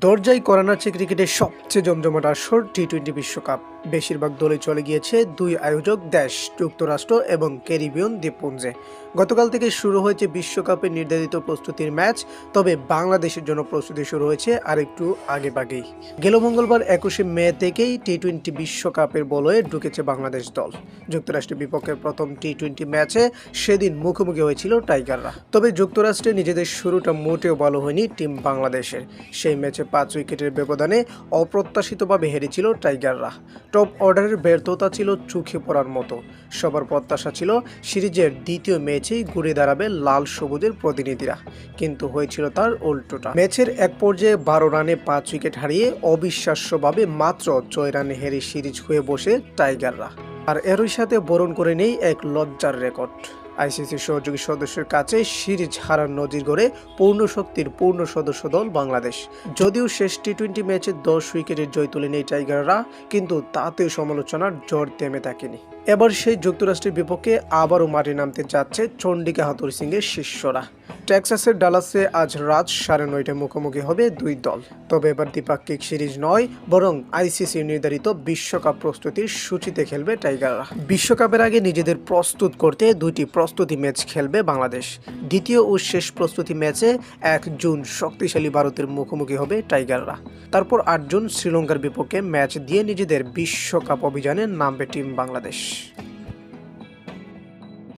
দরজায় করা নাড়ছে ক্রিকেটের সবচেয়ে জমজমাট আসর টি টোয়েন্টি বিশ্বকাপ। বেশিরভাগ দলে চলে গিয়েছে দুই আয়োজক দেশ, যুক্তরাষ্ট্র এবং ক্যারিবিয়ন দ্বীপপুঞ্জে। গতকাল থেকে শুরু হয়েছে বিশ্বকাপের নির্ধারিত প্রস্তুতির ম্যাচ, তবে বাংলাদেশের জন্য প্রস্তুতি শুরু হয়েছে আরেকটু আগে বাগেই গেল মঙ্গলবার একুশে মে থেকেই টি টোয়েন্টি বিশ্বকাপের বলয়ে ঢুকেছে বাংলাদেশ দল। যুক্তরাষ্ট্রের বিপক্ষে প্রথম টি টোয়েন্টি ম্যাচে সেদিন মুখোমুখি হয়েছিল টাইগাররা। তবে যুক্তরাষ্ট্রে নিজেদের শুরুটা মোটেও ভালো হয়নি টিম বাংলাদেশের। সেই ম্যাচে পাঁচ উইকেটের ব্যবধানে অপ্রত্যাশিতভাবে হেরেছিল টাইগাররা। টপ অর্ডারের ব্যর্থতা ছিল চোখে পড়ার মতো। সবার প্রত্যাশা ছিল সিরিজের দ্বিতীয় ম্যাচেই ঘুরে দাঁড়াবে লাল সবুজের প্রতিনিধিরা। কিন্তু হয়েছিল তার উল্টোটা। ম্যাচের এক পর্যায়ে বারো রানে পাঁচ উইকেট হারিয়ে অবিশ্বাস্যভাবে মাত্র ছয় রানে হেরে সিরিজ হয়ে বসে টাইগাররা। আর এরই সাথে বরণ করে নেই এক লজ্জার রেকর্ড। আইসিসি সহযোগী সদস্যের কাছে সিরিজ হারার নজির গড়ে পূর্ণ শক্তির পূর্ণ সদস্য দল বাংলাদেশ। যদিও শেষ টি টোয়েন্টি ম্যাচে দশ উইকেটের জয় তুলে নেই টাইগাররা, কিন্তু তাতেও সমালোচনার জ্বর থেমে থাকেনি। এবার সেই যুক্তরাষ্ট্রের বিপক্ষে আবারও মাঠে নামতে যাচ্ছে চন্ডিকা হাতুর সিংয়ের শিষ্যরা। টেক্সাসের ডালাসে আজ রাত সাড়ে নয়টায় মুখোমুখি হবে দুই দল। তবে এবার দ্বিপাক্ষিক সিরিজ নয়, বরং আইসিসি নির্ধারিত বিশ্বকাপ প্রস্তুতির সূচিতে খেলবে টাইগাররা। বিশ্বকাপের আগে নিজেদের প্রস্তুত করতে দুইটি প্রস্তুতি ম্যাচ খেলবে বাংলাদেশ। দ্বিতীয় ও শেষ প্রস্তুতি ম্যাচে এক জুন শক্তিশালী ভারতের মুখোমুখি হবে টাইগাররা। তারপর আট জুন শ্রীলঙ্কার বিপক্ষে ম্যাচ দিয়ে নিজেদের বিশ্বকাপ অভিযানে নামবে টিম বাংলাদেশ।